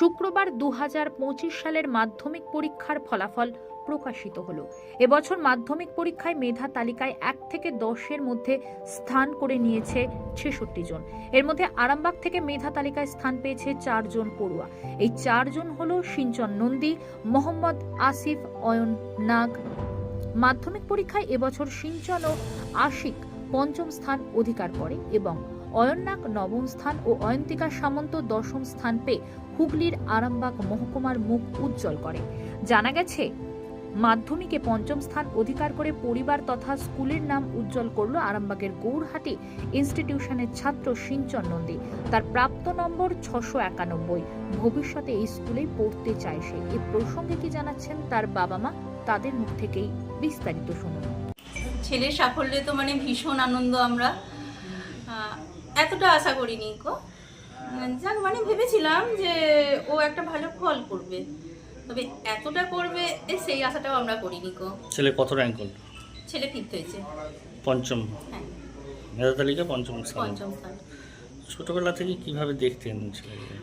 শুক্রবার দু হাজার পঁচিশ সালের মাধ্যমিক পরীক্ষার ফলাফল প্রকাশিত হলো। এবছর মাধ্যমিক পরীক্ষায় মেধা তালিকায় এক থেকে দশের মধ্যে স্থান করে নিয়েছে ছেষট্টি জন। এর মধ্যে আরামবাগ থেকে মেধা তালিকায় স্থান পেয়েছে চারজন পড়ুয়া। এই চারজন হল সিঞ্চন নন্দী, মোহাম্মদ আসিফ, অয়ন নাগ। মাধ্যমিক পরীক্ষায় এবছর সিঞ্চন ও আশিক পঞ্চম স্থান অধিকার করে এবং অয়ন্নাক নবম স্থান ও অয়ন্তিকা সামন্ত দশম স্থান পেয়ে হুগলির আরামবাগ মহকুমার মুখ উজ্জ্বল করে। জানা গেছে মাধ্যমিকে পঞ্চম স্থান অধিকার করে পরিবার তথা স্কুলের নাম উজ্জ্বল করল আরামবাগের গৌরহাটি ইনস্টিটিউশনের ছাত্র সিঞ্চন নন্দী। তার প্রাপ্ত নম্বর ছশো একানব্বই। ভবিষ্যতে এই স্কুলেই পড়তে চায় সে। এ প্রসঙ্গে কি জানাচ্ছেন তার বাবা মা তাদের মুখ থেকেই বিস্তারিত শুনুন। ছেলের সাফল্যে তো মানে ভীষণ আনন্দ আমরা। এতটা আশা করিনি আহ, যাক মানে ভেবেছিলাম যে ও একটা ভালো ফল করবে। তবে এতটা করবে সেই আশাটাও আমরা করিনি কো ছেলে কত র্যাঙ্ক করল? ছেলে ফিফথ হয়েছে। পঞ্চম। হ্যাঁ। মেধা তালিকা পঞ্চম স্থান। পঞ্চম স্থান। ছোটবেলা থেকে কীভাবে দেখতেন ছেলেকে?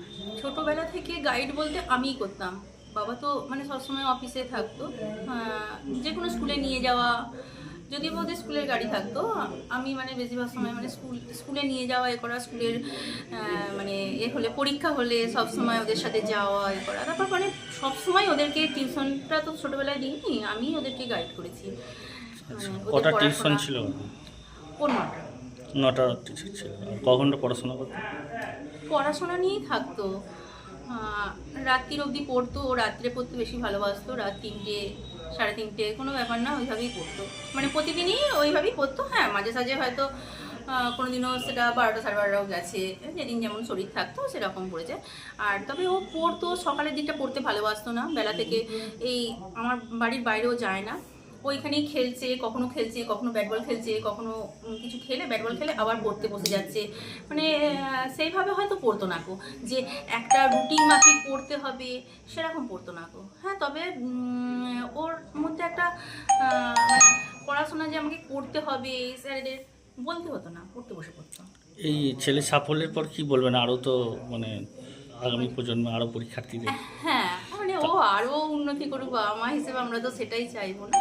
ছোটবেলা থেকে গাইড বলতে আমিই করতাম। বাবা তো মানে সবসময় অফিসে থাকতো। যে কোনো স্কুলে নিয়ে যাওয়া যদি ওদের স্কুলের গাড়ি থাকতো আমি মানে বেশিরভাগ সময় মানে স্কুল স্কুলে নিয়ে যাওয়া এ করা স্কুলের মানে এ হলে পরীক্ষা হলে সব সময় ওদের সাথে যাওয়া এ করা। তারপর মানে সব সময় ওদেরকে টিউশনটা তো ছোটবেলায় দিইনি আমি ওদেরকে গাইড করেছি। মানে কটা টিউশন পড়াশোনা- ছিল নটা টিচার ছিল। আর ক ঘণ্টা পড়াশোনা করতেন পড়াশোনা নিয়েই থাকতো। রাত্রির অবধি পড়তো ও রাত্রে পড়তে বেশি ভালোবাসতো রাত তিনটে সাড়ে তিনটে, কোনো ব্যাপার না, ওইভাবেই পড়তো। মানে প্রতিদিনই ওইভাবেই পড়তো হ্যাঁ মাঝে সাঝে হয়তো কোনো দিনও সেটা বারোটা সাড়ে বারোটাও গেছে, যেদিন যেমন শরীর থাকতো সেরকম পড়েছে আর তবে ও পড়তো, সকালের দিকটা পড়তে ভালোবাসতো না, বেলা থেকে এই আমার বাড়ির বাইরেও যায় না। ওইখানেই খেলছে কখনো খেলছে কখনো ব্যাট বল খেলছে কখনো কিছু খেলে ব্যাট বল খেলে আবার পড়তে বসে যাচ্ছে। মানে সেইভাবে হয়তো পড়তো না কো যে একটা রুটিন মাফিক পড়তে হবে সেরকম পড়তো না কো হ্যাঁ তবে ওর মধ্যে একটা মানে পড়াশোনা যে আমাকে করতে হবে স্যারেদের বলতে হতো না পড়তে বসে পড়তো। এই ছেলে সাফল্যের পর কি বলবেন? আরও তো মানে আগামী প্রজন্মে আরও পরীক্ষার্থীদের হ্যাঁ মানে ও আরও উন্নতি করুক বাবা মা হিসেবে আমরা তো সেটাই চাইব না।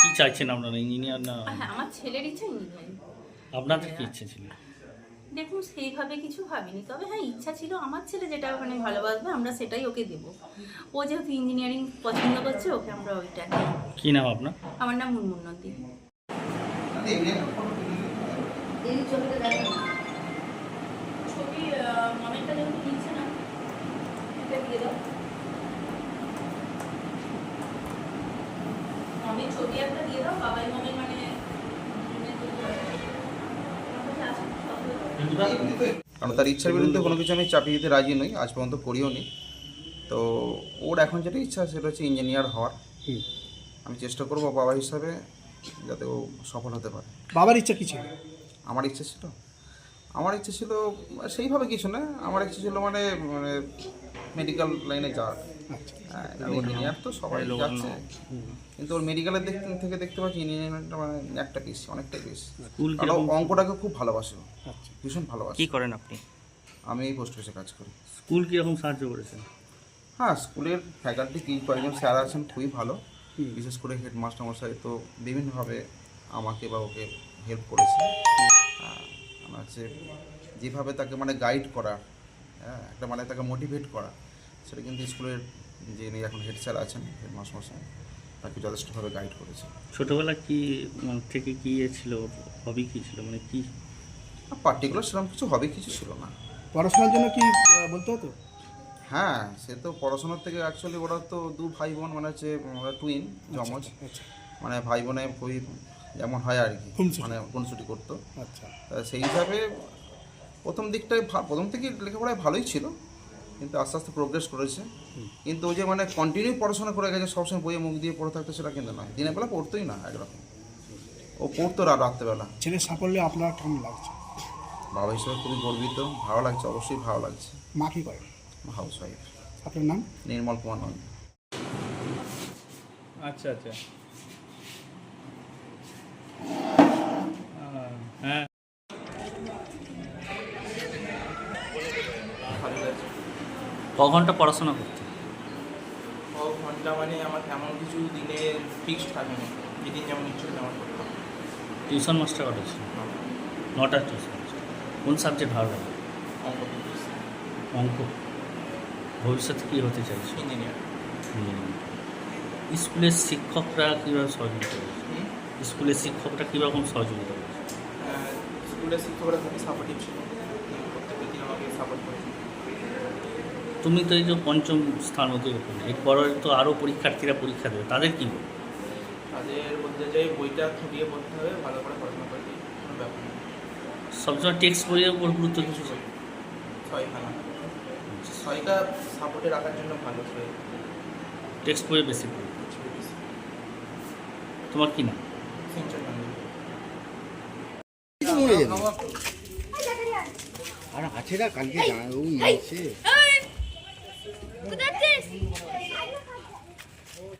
কি চাইছেন আপনারা ইঞ্জিনিয়ার না? হ্যাঁ আমার ছেলের ইচ্ছা ইঞ্জিনিয়ারিং। আপনাদের কি ইচ্ছে ছিল? দেখুন সেইভাবে কিছু ভাবিনি। তবে হ্যাঁ ইচ্ছা ছিল আমার ছেলে যেটা ওখানে ভালোবাসবে আমরা সেটাই ওকে দেব। ও যেহেতু ইঞ্জিনিয়ারিং পছন্দ করছে ওকে আমরা ওইটা। কি নাম আপনার? আমার নাম মুনমুন নন্দী। ছবি মনেরটা যেহেতু নিচ্ছে না এটা দিয়ে দাও মমের ছবি একটা দিয়ে দাও বাবাই মমের মানে কারণ তার ইচ্ছার বিরুদ্ধে কোনো কিছু আমি চাপিয়ে দিতে রাজি নই আজ পর্যন্ত করিও নি। তো ওর এখন যেটা ইচ্ছা সেটা হচ্ছে ইঞ্জিনিয়ার হওয়ার। আমি চেষ্টা করব বাবা হিসাবে যাতে ও সফল হতে পারে। বাবার ইচ্ছা কি ছিল? আমার ইচ্ছা ছিল? আমার ইচ্ছে ছিল সেইভাবে কিছু না আমার ইচ্ছে ছিল মানে মানে মেডিকেল লাইনে যাওয়ার। ইঞ্জিনিয়ার তো সবাই যাচ্ছে। কিন্তু ওর মেডিকেলের দিক থেকে দেখতে পাচ্ছি ইঞ্জিনিয়ারিংটা মানে একটা পিস অনেকটা পিস কারণ অঙ্কটাকে খুব ভালোবাসে আচ্ছা। ভীষণ ভালোবাসে। কি করেন আপনি? আমি এই পোস্ট অফিসে কাজ করি। স্কুল কীরকম সাহায্য করেছেন? হ্যাঁ স্কুলের ফ্যাকাল্টি কি কয়েকজন স্যার আছেন খুবই ভালো। বিশেষ করে হেডমাস্টার মশাই তো বিভিন্নভাবে আমাকে বা ওকে হেল্প করেছে। হচ্ছে যেভাবে তাকে মানে গাইড করা হ্যাঁ একটা মানে তাকে মোটিভেট করা। সেটা কিন্তু স্কুলের যিনি এখন হেড স্যার আছেন হেডমাস্টার মশাই তাকে যথেষ্টভাবে গাইড করেছে। ছোটবেলা কি মানে থেকে কি ইয়ে ছিল? হবি কি ছিল? মানে কি? পার্টিকুলার সেরকম কিছু হবে কিছু ছিল না। পড়াশোনার জন্য কি বলতে হতো? হ্যাঁ সে তো পড়াশোনার থেকে অ্যাকচুয়ালি ওরা তো দু ভাই বোন মানে হচ্ছে ওরা টুইন জমজ আচ্ছা মানে ভাই বোনে খুবই যেমন হয় আর কি। মানে খুনসুটি করতো। আচ্ছা। তা সেই হিসাবে প্রথম দিকটায় ভা- প্রথম থেকে লেখাপড়ায় ভালোই ছিল। কিন্তু আস্তে আস্তে প্রোগ্রেস করেছে। কিন্তু ওই যে মানে কন্টিনিউ পড়াশোনা করে গেছে সবসময় বইয়ে মুখ দিয়ে পড়ে থাকতো সেটা কিন্তু নয়। দিনের বেলা পড়তোই না একরকম। ও পড়তো রা রাত্রেবেলা। ছেলের সাফল্যে আপনার কেমন লাগছে? বাবা হিসেবে খুবই গর্বিত। ভালো লাগছে অবশ্যই ভালো লাগছে। মা কি করে? হাউস ওয়াইফ আপনার নাম? নির্মল কুমার নন্দী। আচ্ছা আচ্ছা। হ্যাঁ। ক ঘণ্টা পড়াশোনা করতে? ছ ঘণ্টা মানে আমার এমন কিছু দিনে ফিক্সড থাকে না। যেদিন যেমন ইচ্ছে তেমন টিউশন মাস্টার কটা ছিল? নটা টিউশন কোন সাবজেক্ট ভালো লাগে? অঙ্ক অঙ্ক। ভবিষ্যতে কী হতে চাইছো? ইঞ্জিনিয়ার। স্কুলের শিক্ষকরা কীভাবে সহযোগিতা করেছে? স্কুলের শিক্ষকরা কীরকম সহযোগিতা করেছে? স্কুলের শিক্ষকরা খুবই সাপোর্টিভ ছিল। প্রত্যেকটা দিন আমাকে সাপোর্ট করেছে। তুমি তো এই যে পঞ্চম স্থান করলে এরপরে তো আরও পরীক্ষার্থীরা পরীক্ষা দেবে তাদের কী বলবে তাদের বলতে চাই বইটা খুঁটিয়ে পড়তে হবে ভালো করে পড়াশোনা করতে কোনো ব্যাপার নেই সবসময় টেক্সট বইয়ের উপর গুরুত্ব কিছু ছয়খানা ছয়টা সাপোর্টে রাখার জন্য ভালো ছয় টেক্সট বইয়ে বেশি তোমার কি না আর আছে না কালকে জানাব নিয়েছে Cadê